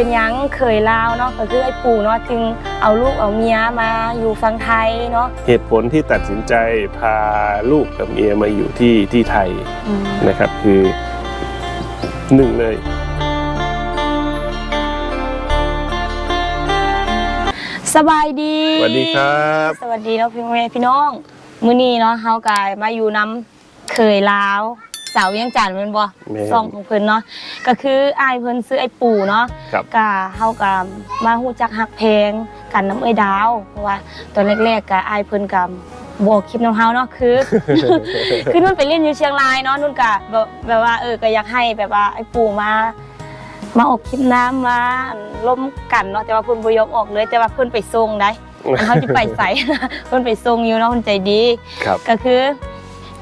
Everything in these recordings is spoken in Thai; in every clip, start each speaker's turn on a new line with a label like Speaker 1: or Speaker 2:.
Speaker 1: เป็นหยังเคยลาวเนาะก็คือไอ้ปู่เนาะจึงเอาลูกเอาเมียมาอยู่ฝั่งไทยเนาะ
Speaker 2: เหตุผลที่ตัดสินใจพาลูกกับเมียมาอยู่ที่ที่ไทย
Speaker 1: อืม
Speaker 2: นะครับคือหนึ่งเลย
Speaker 1: สบายดี
Speaker 2: สวัสดีครับ
Speaker 1: สวัสดีเนาะพี่แม่พี่น้อง มื้อนี้เนาะเฮากายมาอยู่น้ำเคยลาว สาวเวียงจันทน์แม่นบ่
Speaker 2: แม่น
Speaker 1: ซองของเพิ่นเนาะก็คืออ้ายเพิ่นซื้อไอ้ปู่เนาะ
Speaker 2: ครับ
Speaker 1: ก็เฮาก็มาฮู้จักฮักเพลงกันน้ำเอ้ยดาวเพราะว่าตอนแรกๆก็อ้ายเพิ่นก็บ่คลิปน้ำเฮาเนาะคือ คือนุ่นไปเล่นอยู่เชียงรายเนาะนุ่นก็แบบแบบว่าเออก็อยากให้แบบว่าไอ้ปู่มา มาออกคลิปน้ำมาล้มกันเนาะแต่ว่าเพิ่นบ่ยอมออกเลย แต่ว่าเพิ่นไปส่งได้ อันเขาจะไปใส่ เพิ่นไปส่งอยู่เนาะเพิ่นใจดี
Speaker 2: ครับ
Speaker 1: ก็คือ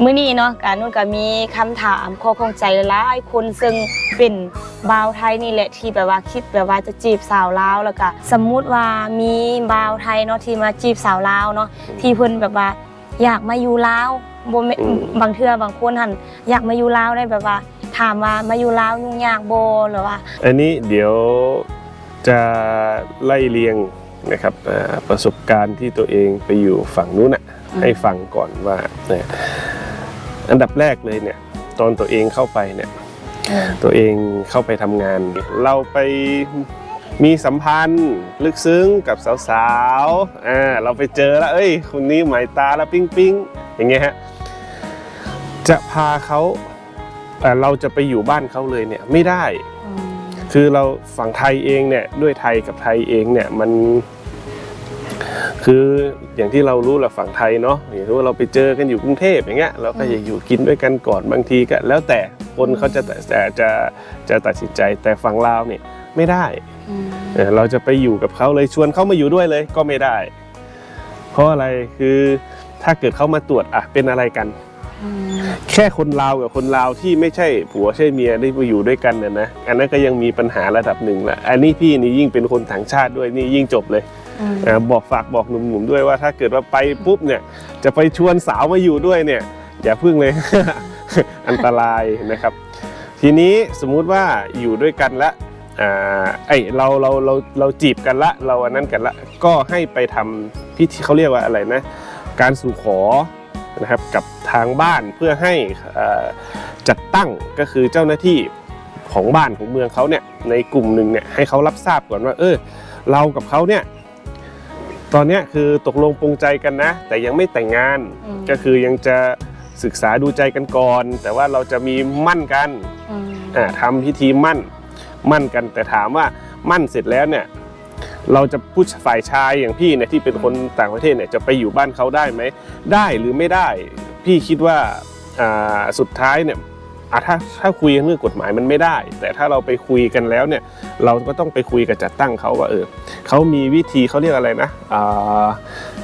Speaker 1: มื้อนี้เนาะการนุ่นก็มีคำถามข้อข้องใจหลายๆคนซึ่งเป็นบ่าวไทยนี่แหละที่แบบว่าคิดแบบว่าจะจีบสาวลาวแล้วก็สมมุติว่ามีบ่าวไทยเนาะที่มาจีบสาวลาวเนาะที่เพิ่นแบบว่าอยากมาอยู่ลาวบ่แม่
Speaker 2: อืม
Speaker 1: บางเทื่อบางคนหั่นอยากมาอยู่ลาวได้แบบว่าถามว่ามาอยู่ลาวยุ่งยากบ่หรือว่า
Speaker 2: อันนี้เดี๋ยวจะไล่เรียงนะครับเอ่อประสบการณ์ที่ตัวเองไปอยู่ฝั่งนู้นน่ะ
Speaker 1: อืม
Speaker 2: ให้ฟังก่อนว่าเนี่ย อันดับแรกเลยเนี่ยตอนตัวเองเข้าไปเนี่ย
Speaker 1: เออ
Speaker 2: ตัวเองเข้าไปทำงาน เราไปมีสัมพันธ์ลึกซึ้งกับสาวๆอ่าเราไปเจอแล้วเอ้ยคนนี้หมายตาแล้วปิ๊งปิ๊งอย่างเงี้ยฮะจะพาเขาเอ่อเราจะไปอยู่บ้านเขาเลยเนี่ยไม่ได้
Speaker 1: อืม
Speaker 2: คือเราฝั่งไทยเองเนี่ยด้วยไทยกับไทยเองเนี่ยมัน คืออย่างที่เรารู้แหละฝั่งไทยเนาะอย่างที่ว่าเราไปเจอกันอยู่กรุงเทพอย่างเงี้ยเราก็จะอยู่กินด้วยกันก่อนบางทีก็แล้วแต่คนเขาจะจะจะจะตัดสินใจแต่ฝั่งลาวเนี่ยไม่ได้
Speaker 1: อืม
Speaker 2: เออเราจะไปอยู่กับเขาเลยชวนเขามาอยู่ด้วยเลยก็ไม่ได้ เพราะอะไรคือถ้าเกิดเขามาตรวจอะเป็นอะไรกัน
Speaker 1: อืม
Speaker 2: แค่คนลาวกับคนลาวที่ไม่ใช่ผัวใช่เมียได้มาอยู่ด้วยกันเนี่ยนะอันนั้นก็ยังมีปัญหาระดับหนึ่งละอันนี้พี่นี่ยิ่งเป็นคนต่างชาติด้วยนี่ยิ่งจบเลย บอกฝากบอกหนุ่มๆด้วยว่าถ้าเกิดว่าไปปุ๊บเนี่ยจะไปชวนสาวมาอยู่ด้วยเนี่ยอย่าพึ่งเลย อันตรายนะครับ ทีนี้สมมุติว่าอยู่ด้วยกันละไอเราเราเราเราจีบกันละ เราอันนั้นกันละก็ให้ไปทำพิธีเขาเรียกว่าอะไรนะ การสู่ขอนะครับกับทางบ้านเพื่อให้จัดตั้งก็คือเจ้าหน้าที่ของบ้านของเมืองเขาเนี่ยในกลุ่มหนึ่งเนี่ยให้เขารับทราบก่อนว่าเออเรากับเขาเนี่ย ตอนเนี้ยคือตกลงปรงใจกันนะ แต่ยังไม่แต่งงาน
Speaker 1: อืม
Speaker 2: ก็คือยังจะศึกษาดูใจกันก่อน แต่ว่าเราจะมีมั่นกัน
Speaker 1: อืม
Speaker 2: อ่าทำพิธีมั่นมั่นกัน แต่ถามว่ามั่นเสร็จแล้วเนี่ยเราจะผู้ฝ่ายชายอย่างพี่เนี่ยที่เป็นคนต่างประเทศเนี่ยจะไปอยู่บ้านเขาได้ไหมได้หรือไม่ได้ พี่คิดว่าอ่าสุดท้ายเนี่ย อะถ้าถ้าคุยกันเรื่องกฎหมายมันไม่ได้ แต่ถ้าเราไปคุยกันแล้วเนี่ย เราก็ต้องไปคุยกับจัดตั้งเขาว่าเออเขามีวิธีเขาเรียกอะไรนะอ่า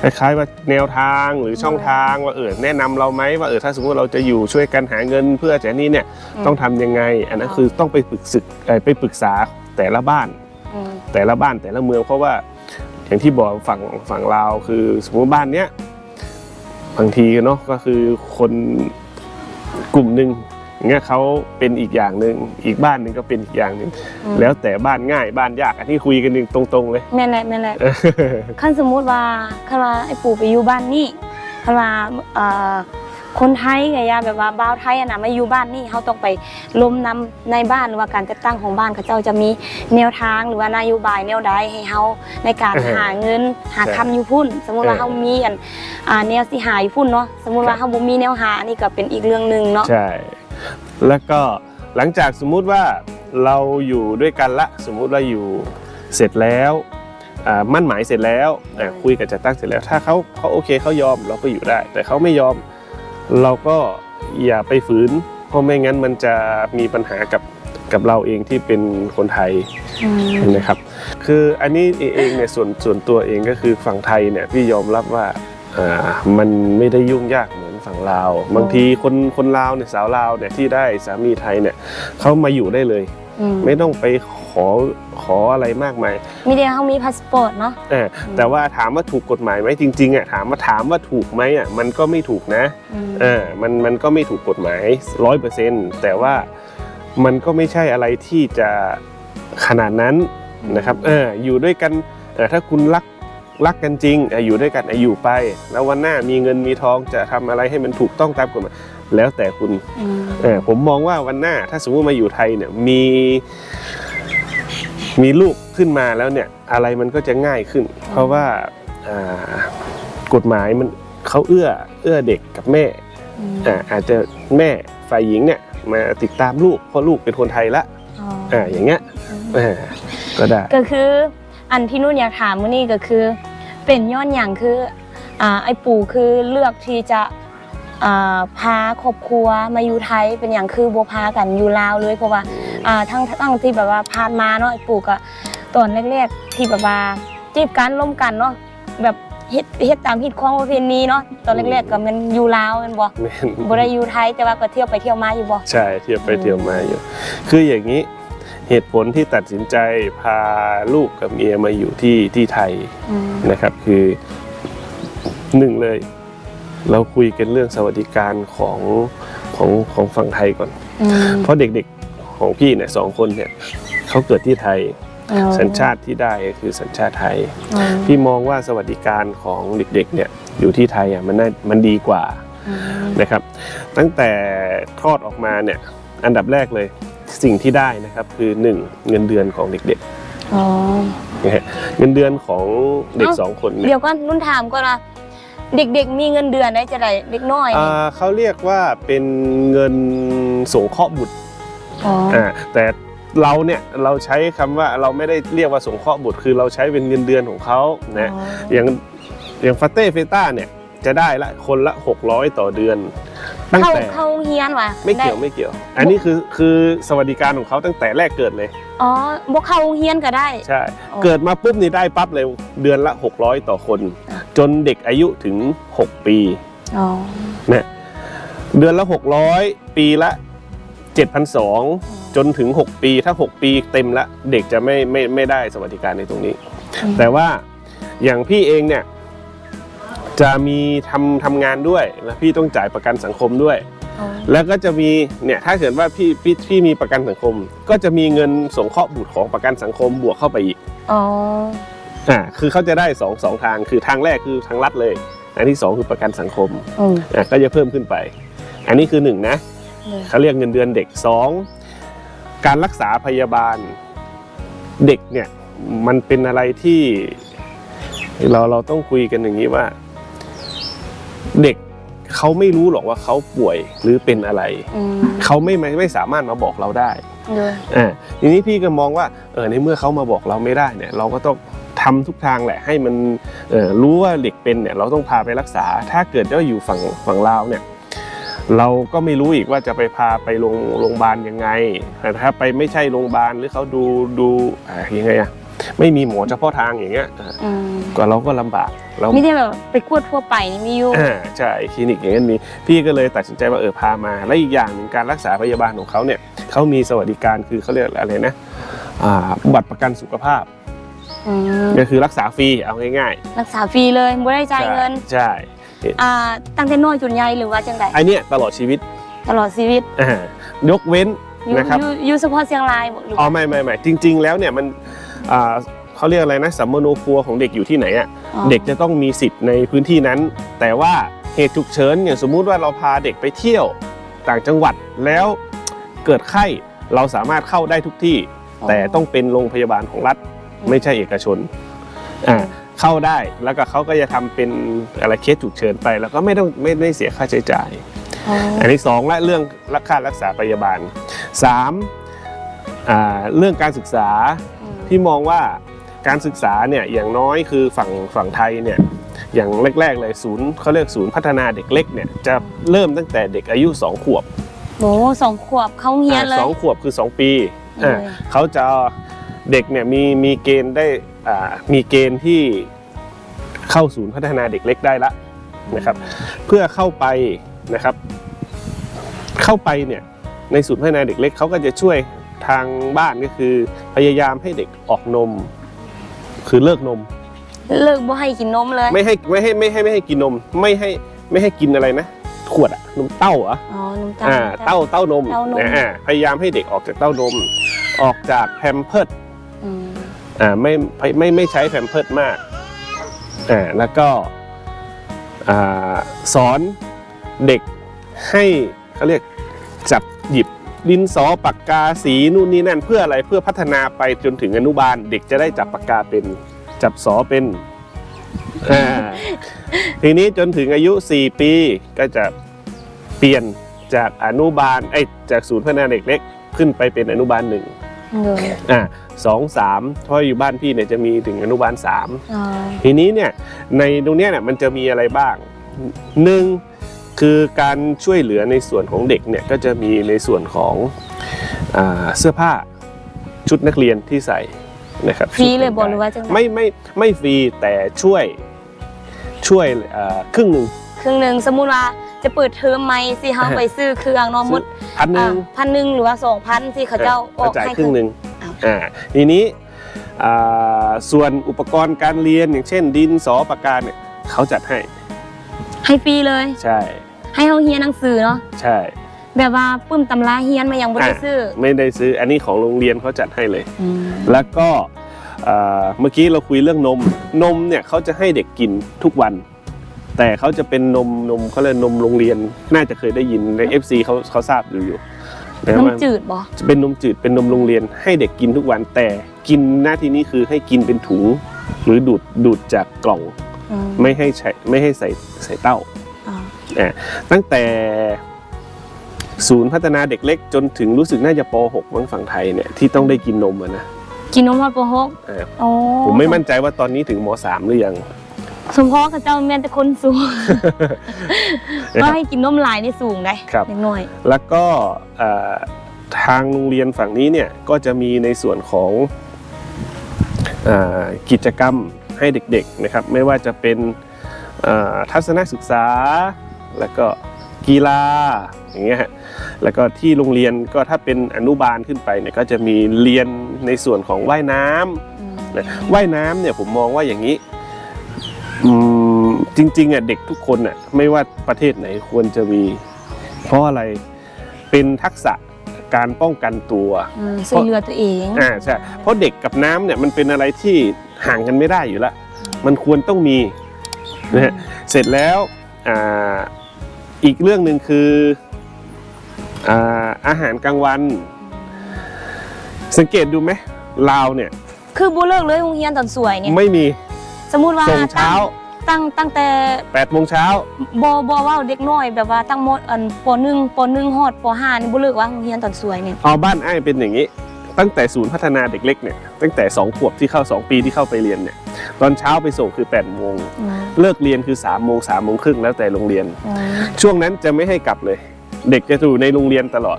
Speaker 2: คล้ายๆว่าแนวทางหรือช่องทางว่าเออแนะนำเราไหมว่าเออถ้าสมมติเราจะอยู่ช่วยกันหาเงินเพื่อจะนี่เนี่ยต้องทำยังไง อันนั้นคือต้องไปปรึกษาเอ่อไปปรึกษาแต่ละบ้าน
Speaker 1: อืม
Speaker 2: แต่ละบ้านแต่ละเมืองเพราะว่าอย่างที่บอกฝั่งฝั่งลาวคือ สมมติบ้านเนี้ยบางทีเนาะก็คือคนกลุ่มหนึ่งอย่า งเงี้ยเขาเป็นอีกอย่างหนึ่งอีกบ้านหนึ่งก็เป็นอีกอย่างหนึ่ง
Speaker 1: อืม
Speaker 2: แล้วแต่บ้านง่ายบ้านยากอันนี้คุยกันหนึ่งตรงๆเลย
Speaker 1: แม่นแหละแม่นแหละขั้นสมมุติว่าคันว่าไอ้ปู่ไปอยู่บ้านนี่คันว่าเอ่อคนไทยก็อย่าแบบว่าบ่าวไทยอะนะมาอยู่บ้านนี่เขาต้องไปล้มนำในบ้านหรือว่าการจัดตั้งของบ้านเขาเจ้าจะมีแนวทางหรือว่านโยบายแนวใดให้เฮาในการ
Speaker 2: เออ
Speaker 1: หาเงินหา
Speaker 2: ใช่
Speaker 1: คำอยู่พุ่น สมมุติว่า
Speaker 2: เออ
Speaker 1: เฮามีอันอ่าแนวสิหาอยู่พุ่นเนาะสมมุติว่า
Speaker 2: ครับ
Speaker 1: เฮาบ่มีแนวหาอันนี้ก็เป็นอีกเรื่องหนึงเนาะ
Speaker 2: ใช่ แล้วก็หลังจากสมมุติว่าเราอยู่ด้วยกันละสมมุติว่าอยู่เสร็จแล้วอ่ามั่นหมายเสร็จแล้วอ่าคุยกับจัดตั้งเสร็จแล้ว ถ้าเขาเขาโอเคเขายอมเราก็อยู่ได้ แต่เขาไม่ยอมเราก็อย่าไปฝืน เพราะไม่งั้นมันจะมีปัญหากับกับเราเองที่เป็นคนไทย
Speaker 1: อืม
Speaker 2: นะครับ คืออันนี้เองเนี่ยส่วนส่วนตัวเองก็คือฝั่งไทยเนี่ยพี่ยอมรับว่า อ่ามันไม่ได้ยุ่งยากเหมือนฝั่งลาว บางทีคนคนลาวเนี่ยสาวลาวเนี่ยที่ได้สามีไทยเนี่ยเขามาอยู่ได้เลย
Speaker 1: อืม
Speaker 2: ไม่ต้องไปขอขออะไรมากมาย
Speaker 1: มีเดียเฮามีพาสปอร์ตเนาะ
Speaker 2: เออแต่ว่าถามว่าถูกกฎหมายไหมจริงๆอะถามว่าถามว่าถูกไหมอะมันก็ไม่ถูกนะ
Speaker 1: อืม
Speaker 2: เออมันมันก็ไม่ถูกกฎหมายร้อยเปอร์เซ็นต์แต่ว่ามันก็ไม่ใช่อะไรที่จะขนาดนั้นนะครับเอออยู่ด้วยกันเออถ้าคุณรัก รักกันจริงอะอยู่ด้วยกันอะอยู่ไป แล้ววันหน้ามีเงินมีทองจะทำอะไรให้มันถูกต้องตามกฎหมายแล้วแต่คุณ
Speaker 1: อืม
Speaker 2: เออผมมองว่าวันหน้าถ้าสมมติมาอยู่ไทยเนี่ยมีมีลูกขึ้นมาแล้วเนี่ยอะไรมันก็จะง่ายขึ้น เพราะว่าอ่ากฎหมายมันเขาเอื้อเอื้อเด็กกับแม่
Speaker 1: อืม
Speaker 2: อ่าอาจจะแม่ฝ่ายหญิงเนี่ยมาติดตามลูกเพราะลูกเป็นคนไทยละ
Speaker 1: อ๋อ
Speaker 2: อ่าอย่างเงี้ยเออก็ได้
Speaker 1: ก็คือ อันที่นุ่นอยากถามมื้อนี้ก็คือ เป็นย้อนอย่างคืออ่าไอ้ปู่คือเลือกที่จะอ่าพาครอบครัวมาอยู่ไทยเป็นอย่างคือบัวพากันอยู่ลาวเลยเพราะว่าอ่าทั้งทั้งที่แบบว่าผ่านมาเนาะไอ้ปู่ก็ตอนแรกๆที่แบบว่าจีบกันล้มกันเนาะแบบเฮ็ดเฮ็ดตามฮิตของประเพณีเนาะตอนแรกๆก็มันอยู่ลาวแมันบ่
Speaker 2: แม่น
Speaker 1: บ่ได้อยู่ไทยแต่ว่าก็เที่ยวไปเที่ยวมาอยู่บ่
Speaker 2: ใช่เที่ยวไปเที่ยวมาอยู่ คืออย่างนี้ เหตุผลที่ตัดสินใจพาลูกกับเมียมาอยู่ที่ที่ไทย
Speaker 1: อืม
Speaker 2: นะครับ คือหนึ่งเลย เราคุยกันเรื่องสวัสดิการของของของฝั่งไทยก่อน
Speaker 1: อืม
Speaker 2: เพราะเด็กๆของพี่เนี่ยสองคนเนี่ยเขาเกิดที่ไทย
Speaker 1: อ๋อ
Speaker 2: สัญชาติที่ได้ก็คือสัญชาติไทย
Speaker 1: อืม
Speaker 2: พี่มองว่าสวัสดิการของเด็กๆเนี่ยอยู่ที่ไทยอะมันน่ามันดีกว่า
Speaker 1: อืม
Speaker 2: นะครับ ตั้งแต่คลอดออกมาเนี่ยอันดับแรกเลย สิ่งที่ได้นะครับคือหนึ่งเงินเดือนของเด็ก
Speaker 1: อ๋อ
Speaker 2: ๆนะฮะเงินเดือนของเด็ก
Speaker 1: เอ้า
Speaker 2: สองคนเนี่ย
Speaker 1: เดี๋ยวก็นุ่นถามก็นะเด็กๆ มีเงินเดือนได้จะได้เด็กน้อยนี่
Speaker 2: อ่าเขาเรียกว่าเป็นเงินสงเคราะห์บุตร
Speaker 1: อ๋อ
Speaker 2: อ่าแต่เราเนี่ยเราใช้คำว่าเราไม่ได้เรียกว่าสงเคราะห์บุตร คือเราใช้เป็นเงินเดือนของเขานะ
Speaker 1: อ๋อ
Speaker 2: อย่างอย่างฟาเต้เฟต้าเนี่ยจะได้ละคนละ 600 ต่อเดือน ตั้ง
Speaker 1: เข้า
Speaker 2: แต่
Speaker 1: เข้าเฮียนว่ะ
Speaker 2: ไม่เกี่ยว
Speaker 1: ด้
Speaker 2: ไม่เกี่ยว อันนี้คือคือสวัสดิการของเขาตั้งแต่แรกเกิดเลย
Speaker 1: อ๋อบ่เข้าเฮียนก็ได้
Speaker 2: ใช่
Speaker 1: อ๋อ
Speaker 2: เกิดมาปุ๊บนี่ได้ปั๊บเลยเดือนละ 600 ต่อคน
Speaker 1: อะ
Speaker 2: จนเด็กอายุถึง 6 ปี
Speaker 1: อ๋อ
Speaker 2: เนี่ยเดือนละ 600 ปีละ 7,200 จนถึง 6 ปีถ้า 6 ปีเต็มละเด็กจะไม่ไม่ไม่ได้สวัสดิการในตรงนี้
Speaker 1: อืม
Speaker 2: แต่ว่าอย่างพี่เองเนี่ย จะมีทำทำงานด้วยแล้วพี่ต้องจ่ายประกันสังคมด้วย
Speaker 1: อ๋อ
Speaker 2: แล้วก็จะมีเนี่ยถ้าเกิดว่าพี่พี่พี่มีประกันสังคม ก็จะมีเงินสงเคราะห์บุตรของประกันสังคมบวกเข้าไปอีก
Speaker 1: อ๋อ
Speaker 2: อ่าคือเขาจะได้สองสองทางคือทางแรกคือทางรัฐเลย อันที่สองคือประกันสังคม
Speaker 1: อืม
Speaker 2: อะก็จะเพิ่มขึ้นไป อันนี้คือหนึ่งนะ
Speaker 1: เลย
Speaker 2: เขาเรียกเงินเดือนเด็กสองการรักษาพยาบาลเด็กเนี่ยมันเป็นอะไรที่เราเราต้องคุยกันอย่างนี้ว่า เด็กเขาไม่รู้หรอกว่าเขาป่วยหรือเป็นอะไร
Speaker 1: อืม
Speaker 2: เขาไม่ไม่ไม่สามารถมาบอกเราได้
Speaker 1: เลย
Speaker 2: อ่าทีนี้พี่ก็มองว่าเออในเมื่อเขามาบอกเราไม่ได้เนี่ย เราก็ต้องทำทุกทางแหละ ให้มันเออรู้ว่าเด็กเป็นเนี่ย เราต้องพาไปรักษา ถ้าเกิดว่าอยู่ฝั่งฝั่งลาวเนี่ย เราก็ไม่รู้อีกว่าจะไปพาไปโรงโรงพยาบาลยังไงแต่ถ้าไปไม่ใช่โรงพยาบาลหรือเขาดูดูอ่ายังไงอะ ไม่มีหมอเฉพาะทางอย่างเงี้ยอ่า
Speaker 1: อืม
Speaker 2: ก็เราก็ลำบากเรา
Speaker 1: ไม่ได้แบบไปกวดทั่วไปนี่มีอยู่
Speaker 2: อ่าใช่คลินิกอย่างนั้นมีพี่ก็เลยตัดสินใจว่าเออพามา และอีกอย่างหนึ่งการรักษาพยาบาลของเขาเนี่ยเขามีสวัสดิการคือเขาเรียกอะไรนะอ่าบัตรประกันสุขภาพ
Speaker 1: อืม
Speaker 2: ก็คือรักษาฟรีเอาง่าย
Speaker 1: รักษาฟรีเลยบ่ได้
Speaker 2: ๆ
Speaker 1: จ่ายเงิน
Speaker 2: ใช่
Speaker 1: อ่า ตั้งแต่น้อยจนใหญ่หรือว่าจังได
Speaker 2: ไอเนี้ยตลอดชีวิต
Speaker 1: ตลอดชีวิต
Speaker 2: อ่ายกเว้น
Speaker 1: อยู่
Speaker 2: นะครับ
Speaker 1: อยู่อยู่เฉพาะเชียงรายบ่หรือ
Speaker 2: อ๋อ
Speaker 1: ว่า
Speaker 2: ไม่ไม่ไม่จริง ๆ แล้วเนี่ยมัน อ่าเขาเรียกอะไรนะสัมมโนครัวของเด็กอยู่ที่ไหนอะ
Speaker 1: อ๋อ
Speaker 2: เด็กจะต้องมีสิทธิ์ในพื้นที่นั้น แต่ว่าเหตุฉุกเฉินอย่างสมมุติว่าเราพาเด็กไปเที่ยวต่างจังหวัดแล้วเกิดไข้เราสามารถเข้าได้ทุกที่แต่ต้องเป็นโรงพยาบาลของรัฐไม่ใช่เอกชนอ่าเข้าได้แล้วก็เขาก็จะทำเป็นอะไรเคสฉุกเฉินไป แล้วก็ไม่ต้องไม่ไม่เสียค่าใช้จ่าย
Speaker 1: อ๋อ
Speaker 2: อันที่สองและเรื่องรักษารักษาพยาบาลสามอ่าเรื่องการศึกษา
Speaker 1: อืม
Speaker 2: พี่มองว่าการศึกษาเนี่ยอย่างน้อยคือฝั่งฝั่งไทยเนี่ยอย่างแรกๆเลยศูนย์เขาเรียกศูนย์พัฒนาเด็กเล็กเนี่ยจะเริ่มตั้งแต่เด็กอายุ 2 ขวบ
Speaker 1: โหสองขวบเข้าเฮียนเลย
Speaker 2: อ่าสองขวบคือ 2 ปี
Speaker 1: เลย
Speaker 2: อ่าเขาจะเด็กเนี่ยมีมีเกณฑ์ได้อ่ามีเกณฑ์ที่เข้าศูนย์พัฒนาเด็กเล็กได้ละนะครับเพื่อเข้าไปนะครับ เข้าไปเนี่ยในศูนย์พัฒนาเด็กเล็กเขาก็จะช่วย ทางบ้านก็คือ พยายามให้เด็กออกนม คือเลิกนม
Speaker 1: เลิกบ่ให้กินนมเลย
Speaker 2: ไม่ให้ไม่ให้ไม่ให้ไม่ให้กินนม ไม่ให้ไม่ให้กินอะไรนะขวดอะนมเต้าเหรอ
Speaker 1: อ๋อนมตา
Speaker 2: อ่า
Speaker 1: ล
Speaker 2: เต้าเต้านม
Speaker 1: เต้านม
Speaker 2: อ่าพยายามให้เด็กออกจากเต้านม ออกจากแพมเพิร์ด
Speaker 1: อืม
Speaker 2: อ่าไม่ไม่ไม่ไม่ใช้แพมเพิร์ดมากอ่าแล้วก็อ่าสอนเด็กให้เขาเรียกจับหยิบ ดินสอปากกาสีนู่นนี่นั่นเพื่ออะไรเพื่อพัฒนาไปจนถึงอนุบาล เด็กจะได้จับปากกาเป็นจับสอเป็นอ่าทีนี้จนถึงอายุ 4 ปีก็จะเปลี่ยนจากอนุบาลไอ้ยจากศูนย์พัฒนาเด็กเล็กขึ้นไปเป็นอนุบาลหนึ่ง
Speaker 1: เลย
Speaker 2: อ่าสองสามเพราะอยู่บ้านพี่เนี่ยจะมีถึงอนุบาลสาม
Speaker 1: อ๋อ
Speaker 2: ทีนี้เนี่ยในตรงเนี้ยเนี่ยมันจะมีอะไรบ้างหนึ่ง คือการช่วยเหลือในส่วนของเด็กเนี่ยก็จะมีในส่วนของอาเสื้อผ้าชุดนักเรียนที่ใส่นะครับ
Speaker 1: ฟรีเลย
Speaker 2: ชุด
Speaker 1: บอกหรือว่าจังได
Speaker 2: ไม่ไม่ไม่ฟรีแต่ช่วยช่วยอ่าครึ่งหนึ่ง
Speaker 1: ครึ่งหนึ่งสมมุติว่าจะเปิดเทอมใหม่สิเฮาไปซื้อเครื่องเนาะหมด
Speaker 2: พันหนึ่ง
Speaker 1: พันหนึ่งหรือว่าสองพันที่เขาเจ้าอ
Speaker 2: ก็
Speaker 1: อก
Speaker 2: จ่าย
Speaker 1: ให้
Speaker 2: ครึ่งหนึ่ง
Speaker 1: อ้าว
Speaker 2: อ่าทีนี้อ่าส่วนอุปกรณ์การเรียนอย่างเช่น ดินสอปากกาเนี่ยเขาจัดให้
Speaker 1: ให้ฟรีเลย
Speaker 2: ใช่
Speaker 1: ให้เฮาเฮียนหนังสือเนาะ
Speaker 2: ใช่
Speaker 1: แบบว่าปึ้มตำราเฮียนมายังบ่ได้ซื้อ
Speaker 2: ไม่ได้ซื้ออันนี้ของโรงเรียนเขาจัดให้เลย
Speaker 1: อืม
Speaker 2: แล้วก็อ่าเมื่อกี้เราคุยเรื่องนม นมเนี่ยเขาจะให้เด็กกินทุกวัน แต่เขาจะเป็นนมนมเขาเรียกนมโรงเรียนน่าจะเคยได้ยินใน FC เขาเขาทราบอยู่อยู่นะว่า
Speaker 1: น้ำจืดบ่
Speaker 2: จะเป็นนมจืดเป็นนมโรงเรียนให้เด็กกินทุกวันแต่กินหน้าที่นี้คือให้กินเป็นถุง หรือดูดดูดจากกล่อง
Speaker 1: อืม
Speaker 2: ไม่ให้ใช้ไม่ให้ใส่ใส่เต้า
Speaker 1: อ๋อ
Speaker 2: ตั้งแต่ศูนย์พัฒนาเด็กเล็กจนถึงรู้สึกน่าจะป .6 มั้งฝั่งไทยเนี่ยที่ต้องได้กินนมอะนะ
Speaker 1: กินนมฮอดปหก
Speaker 2: เออ
Speaker 1: โอ้
Speaker 2: ผมไม่มั่นใจว่าตอนนี้ถึงม .3 หรือยัง
Speaker 1: สมพอเขาเจ้าแม่นแต่คนสูง
Speaker 2: นะ
Speaker 1: ก็
Speaker 2: ครับ
Speaker 1: ให้กินนมหลายนี่สูงได้
Speaker 2: ครับ
Speaker 1: เล็กน้อย
Speaker 2: แล้วก็เอ่อทางโรงเรียนฝั่งนี้เนี่ยก็จะมีในส่วนของเออกิจกรรมให้เด็กๆนะครับ ไม่ว่าจะเป็นเอ่อทัศนศึกษา แล้วก็กีฬาอย่างเงี้ยฮะแล้วก็ที่โรงเรียนก็ถ้าเป็นอนุบาลขึ้นไปเนี่ยก็จะมีเรียนในส่วนของว่ายน้ำ
Speaker 1: อืม
Speaker 2: นะว่ายน้ำเนี่ยผมมองว่าอย่างนี้อืมจริงๆอะเด็กทุกคนอะไม่ว่าประเทศไหนควรจะมี เพราะอะไรเป็นทักษะการป้องกันตัว
Speaker 1: อืมช่วยเหลือตัวเอง
Speaker 2: อ่าใช่เพราะเด็กกับน้ำเนี่ยมันเป็นอะไรที่ห่างกันไม่ได้อยู่แล้วมันควรต้องมีนะฮะเสร็จแล้วอ่า อีกเรื่องหนึ่งคืออ่าอาหารกลางวัน สังเกตดูไหมลาวเนี่ย
Speaker 1: คือบ่เลิกเลยโรงเรียนตอนสวยเนี่ย
Speaker 2: ไม่มี
Speaker 1: สมมุติว่า
Speaker 2: ส่งเช้า
Speaker 1: ตั้งตั้งแต่
Speaker 2: 8โมงเช้า
Speaker 1: บ่บ่เว้าเด็กน้อยแบบว่าตั้งหมดอันป .1 ป .1 ฮอดป .5 นี่บ่เลิกว่าโรงเรียนตอนสวยเนี่ย
Speaker 2: เอาบ้านไอ้ายเป็นอย่างนี้ ตั้งแต่ศูนย์พัฒนาเด็กเล็กเนี่ยตั้งแต่ 2 ขวบที่เข้า 2 ปีที่เข้าไปเรียนเนี่ยตอนเช้าไปส่งคือ8โมง
Speaker 1: อืม
Speaker 2: เลิกเรียนคือ3โมง3โมงครึ่งแล้วแต่โรงเรียน
Speaker 1: อืม
Speaker 2: ช่วงนั้นจะไม่ให้กลับเลย เด็กจะอยู่ในโรงเรียนตลอด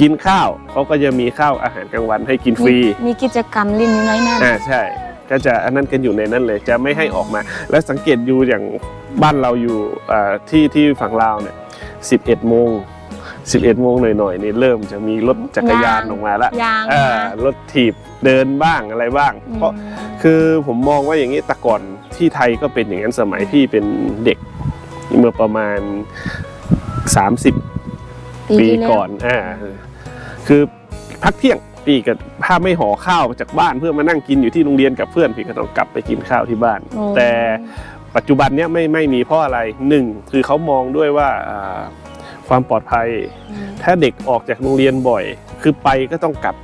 Speaker 2: กินข้าวเขาก็จะมีข้าวอาหารกลางวันให้กินฟรี
Speaker 1: มีกิจกรรมเล่นอยู่ในนั้น
Speaker 2: อ่าใช่ก็จะอันนั้นกันอยู่ในนั้นเลยจะไม่ให้ออกมา แล้วสังเกตอยู่อย่างบ้านเราอยู่อ่าที่ที่ฝั่งลาวเนี่ย11โมง 11โมงหน่อยๆนี่เริ่มจะมีรถจักรยานออกมาแล้ว
Speaker 1: ยาง
Speaker 2: อ่ารถถีบเดินบ้างอะไรบ้าง
Speaker 1: อืม
Speaker 2: เพราะคือผมมองว่าอย่างนี้แต่ก่อนที่ไทยก็เป็นอย่างนั้นสมัยพี่เป็นเด็กเมื่อประมาณ 30 ปี
Speaker 1: ที่แล้ว
Speaker 2: ก่อนอ่าคือพักเที่ยงพี่ก็ถ้าไม่ห่อข้าวจากบ้านเพื่อมานั่งกินอยู่ที่โรงเรียนกับเพื่อนพี่ก็ต้องกลับไปกินข้าวที่บ้าน
Speaker 1: โอ้
Speaker 2: แต่ปัจจุบันเนี้ยไม่ไม่มีเพราะอะไรหนึ่งคือเขามองด้วยว่าอ่า ความปลอดภัย
Speaker 1: อืม
Speaker 2: ถ้าเด็กออกจากโรงเรียนบ่อย คือไปก็ต้องกลับ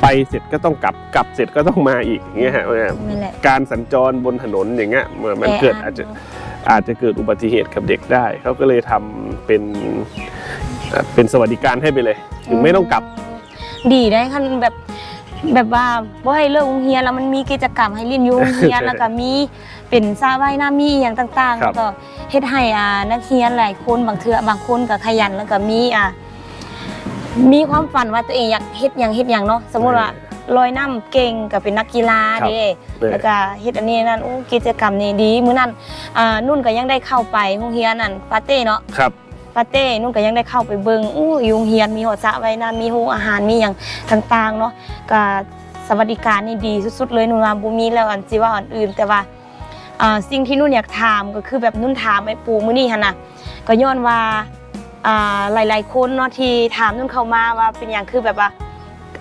Speaker 2: ไปเสร็จก็ต้องกลับกลับเสร็จก็ต้องมาอีกอย่างเงี้ยฮะ
Speaker 1: นั่นแหละ
Speaker 2: การสัญจรบนถนนอย่างเงี้ยเมื่อมัน
Speaker 1: แออัด
Speaker 2: เกิดอาจจะอาจจะเกิดอุบัติเหตุกับเด็กได้ เขาก็เลยทำเป็นเอ่อเป็นสวัสดิการให้ไปเลย ถึงไม่ต้องกลับ
Speaker 1: ดีได้คันแบบ แบบว่าบ่ให้เลิกโรงเรียนแล้วมันมีกิจกรรมให้เล่นอยู่โรงเรียนแล้วก็มีเป็นสระว่ายน้ำมีอหย่างต่างๆ
Speaker 2: ครั
Speaker 1: แล้
Speaker 2: บ
Speaker 1: วก็เฮ็ดให้อ่านักเรียนหลายคนบางเทื่อบางคนก็ขยันแล้วก็มีอ่ามีความฝันว่าตัวเองอยากเฮ็ดหยังเฮ็ดหยังเนาะสมมุติว่าลอยน้ำเก่งก็เป็นนักกีฬา
Speaker 2: ครับ
Speaker 1: เด้
Speaker 2: เออ
Speaker 1: แล้วก็เฮ็ดอันนี้นั่นโอ้กิจกรรมนี้ดีมื้อนั้นอ่านุ่นก็ยังได้เข้าไปโรงเรียนนั่นปาเต้เนาะ
Speaker 2: ครับ
Speaker 1: ปาเต้นุ่นก็ยังได้เข้าไปเบิงอู้อยโรงเฮียนมีหอดสระไว้นะมีห้องอาหารมีอย่างต่างๆเนาะก็สวัสดิการนี่ดีสุดๆ เลยนุ่นว่าบ่มีแล้วอันสิว่าอันอื่น แต่ว่าอ่าสิ่งที่นุ่นอยากถามก็คือแบบนุ่นถามไอ้ปูมื้อนี้หั่นน่ะก็ย้อนว่าอ่าหลายๆคนเนาะที่ถามนุ่นเข้ามาว่าเป็นอย่างคือแบบว่า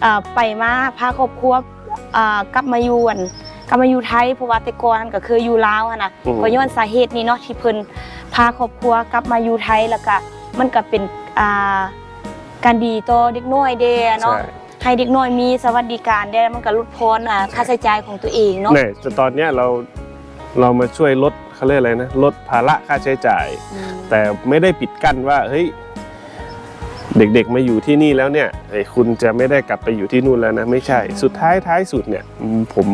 Speaker 1: อ่าไปมาพาครอบครัวอ่ากลับมาอยู่อั่นกลับมาอยู่ไทยเพราะว่าแต่ก่อนก็คืออยู่ลาวหั่นน่ะ
Speaker 2: อืม
Speaker 1: ก็ย้อนสาเหตุนี้เนาะที่เพิ่น พาครอบครัวกลับมาอยู่ไทยแล้วก็มันก็เป็นอ่าการดีต่อเด็กน้อยเด้เนาะ
Speaker 2: ใช่
Speaker 1: ให้เด็กน้อยมีสวัสดิการได้มันก็ลดพรอ่าค่าใช้จ่ายของตัวเองเนาะ
Speaker 2: เนี่ยแต่ตอนเนี้ยเราเรามาช่วยลดเขาเรียกอะไรนะลดภาระค่าใช้จ่าย
Speaker 1: อืม
Speaker 2: แต่ไม่ได้ปิดกั้นว่าเฮ้ยเด็กๆมาอยู่ที่นี่แล้วเนี่ยไอ้คุณจะไม่ได้กลับไปอยู่ที่นู่นแล้วนะไม่ใช่สุดท้ายท้ายสุดเนี่ยอืมผม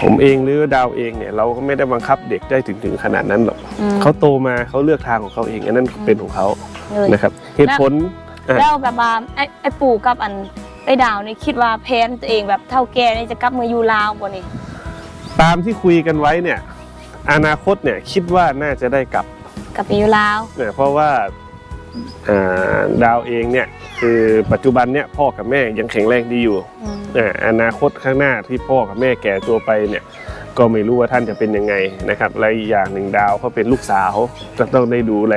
Speaker 2: ผมเองหรือดาวเองเนี่ยเราก็ไม่ได้บังคับเด็กได้ถึงถึงขนาดนั้นหรอก
Speaker 1: อืม
Speaker 2: เขาโตมาเขาเลือกทางของเขาเองอันนั้นเป็นของเขา
Speaker 1: เลย
Speaker 2: นะครับเหตุผลอะ
Speaker 1: แล้วแบบว่าไอ้ไอ้ปู่กับอันไอ้ดาวนี่คิดว่าแพนตัวเองแบบเท่าแก่นี่จะกลับมาอยู่ลาวบ่นี่
Speaker 2: ตามที่คุยกันไว้เนี่ย อนาคตเนี่ยคิดว่าน่าจะได้กลับ
Speaker 1: กลับไปอยู่ลาว
Speaker 2: เนี่ยเพราะว่าอ่าดาวเองเนี่ยคือปัจจุบันเนี่ยพ่อกับแม่ยังแข็งแรงดีอยู่
Speaker 1: อืม
Speaker 2: อ่าอนาคตข้างหน้าที่พ่อกับแม่แก่ตัวไปเนี่ย ก็ไม่รู้ว่าท่านจะเป็นยังไงนะครับและอีกอย่างหนึ่งดาวเขาเป็นลูกสาวก็ต้องได้ดูแล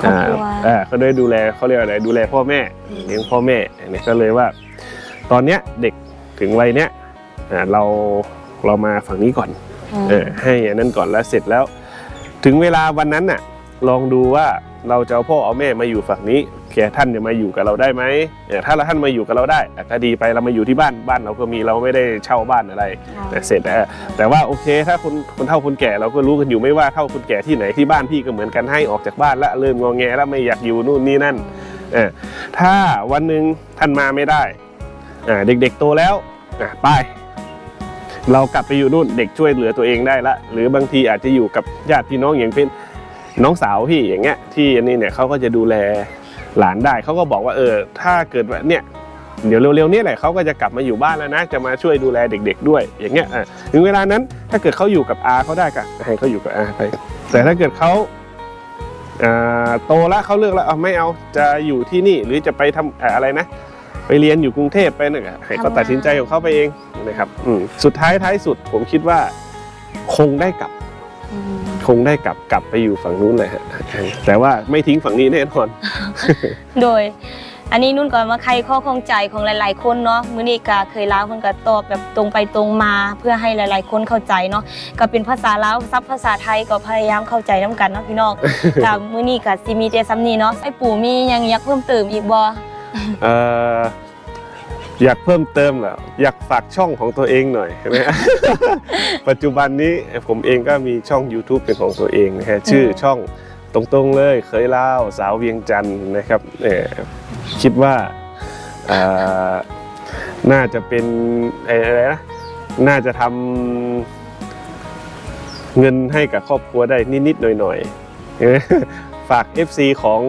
Speaker 1: ครอบครัว
Speaker 2: อ่าเขาได้ดูแลเขาเรียกว่าอะไรดูแลพ่อแม่เลี้ยงพ่อแม่เนี่ยก็เลยว่า ตอนเนี้ยเด็กถึงวัยเนี้ยอ่าเราเรามาฝั่งนี้ก่อน
Speaker 1: อืม
Speaker 2: เออให้อันนั้นก่อนแล้วเสร็จแล้ว ถึงเวลาวันนั้นน่ะลองดูว่าเราจะเอาพ่อเอาแม่มาอยู่ฝั่งนี้แก ท่านจะมาอยู่กับเราได้ไหมเออถ้าเราท่านมาอยู่กับเราได้อะก็ดีไปเรามาอยู่ที่บ้านบ้านเราก็มีเราไม่ได้เช่าบ้านอะไรแต่เสร็จแล้วแต่ว่าโอเค ถ้าคนคนเฒ่าคนแก่เราก็รู้กันอยู่ไม่ว่าเฒ่าคนแก่ที่ไหนที่บ้านพี่ก็เหมือนกันให้ออกจากบ้านละเริ่มงอแงแล้วไม่อยากอยู่นู่นนี่นั่นเออถ้าวันหนึ่งท่านมาไม่ได้อ่าเด็กๆโตแล้วอะไปเรากลับไปอยู่นู่นเด็กช่วยเหลือตัวเองได้ละ หรือบางทีอาจจะอยู่กับญาติพี่น้องอย่างเป็นน้องสาวพี่อย่างเงี้ยที่อันนี้เนี่ยเขาก็จะดูแล หลานได้เขาก็บอกว่าเออถ้าเกิดว่าเนี่ยเดี๋ยวเร็วๆนี้แหละเขาก็จะกลับมาอยู่บ้านแล้วนะ จะมาช่วยดูแลเด็ก ๆ ด้วย อย่างเงี้ยอะถึงเวลานั้นถ้าเกิดเขาอยู่กับอาเขาได้ก็ให้เขาอยู่กับอาไป แต่ถ้าเกิดเขาโตแล้วเขาเลือกแล้วเอาไม่เอาจะอยู่ที่นี่หรือจะไปทำอะไรนะ ไปเรียนอยู่กรุงเทพไปนึกให้เขาตัดสินใจของเขาไปเองนะครับสุดท้ายท้ายสุดผมคิดว่าคงได้กลับ คงได้กลับกลับไปอยู่ฝั่งนู้นเลยฮะแต่ว่าไม่ทิ้งฝั่งนี้แน่นอน
Speaker 1: โดย อันนี้นุ่นก็มาไขข้อข้องใจของหลาย ๆ คนเนาะมื้อนี้ก็เคยลาวเพิ่นก็ตอบแบบตรงไปตรงมาเพื่อให้หลาย ๆ คนเข้าใจเนาะก็เป็นภาษาลาวซับภาษาไทยก็พยายามเข้าใจนํกันเนาะพี่น้องกับมื้อนี้ก็สิมีแต่ซ้ำนี้เนาะไอ้ปู่มีหยังอยากเพิ่มเติมอีกบ่
Speaker 2: เอ่อ อยากเพิ่มเติมเหรออยากฝากช่องของตัวเองหน่อยนะปัจจุบันนี้ผมเองก็มีช่อง YouTube เป็นของตัวเองนะฮะชื่อช่องตรงๆเลยเคยเล่าสาวเวียงจันทร์นะครับเอ่อคิดว่าเอ่อน่าจะเป็นเอ่ออะไรนะน่าจะทำเงินให้กับครอบครัวได้นิดๆหน่อยๆฝาก FC ของ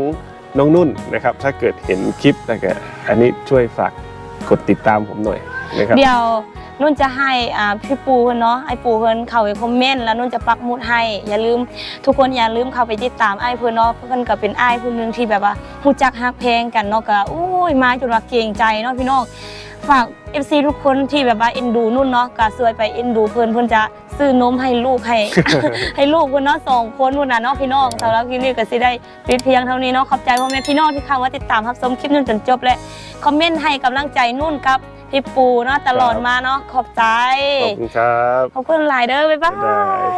Speaker 2: น้องนุ่นนะครับ ถ้าเกิดเห็นคลิปแล้วก็อันนี้ช่วยฝาก กดติดตามผมหน่อยนะครับ
Speaker 1: เดี๋ยวนุ่นจะให้อ่าพี่ปูเพิ่นเนาะไอ้ปูเพิ่นเข้าไปคอมเมนต์แล้วนุ่นจะปักหมุดให้ อย่าลืม ทุกคนอย่าลืมเข้าไปติดตามไอ้เพิ่นเนาะเพิ่นก็เป็นไอ้ผู้หนึงที่แบบว่าฮู้จักฮักเพลงกันเนาะก็อุ้ยมาจนว่าเกรงใจเนาะพี่น้อง ฝาก FC ทุกคนที่แบบว่าเอ็นดูนุ่นเนาะก็ช่วยไปเอ็นดูเพิ่นเพิ่นจะซื้อนมให้ลูกให้ ให้ลูกเพิ่นเนาะสองคนพุ่นน่ะเนาะพี่น้องสำหรับคลิปนี้ก็สิได้ปิดเพียงเท่านี้เนาะขอบใจพ่อแม่พี่น้องที่เข้ามาติดตามรับชมคลิปนุ่นจนจบและคอมเมนต์ให้กำลังใจนุ่นกับพี่ปูเนาะตลอดมาเนาะขอบใจ
Speaker 2: ขอบคุณครับ
Speaker 1: ขอบคุณหลายเด้อบ๊ายบา
Speaker 2: บ๊ายบาย
Speaker 1: ย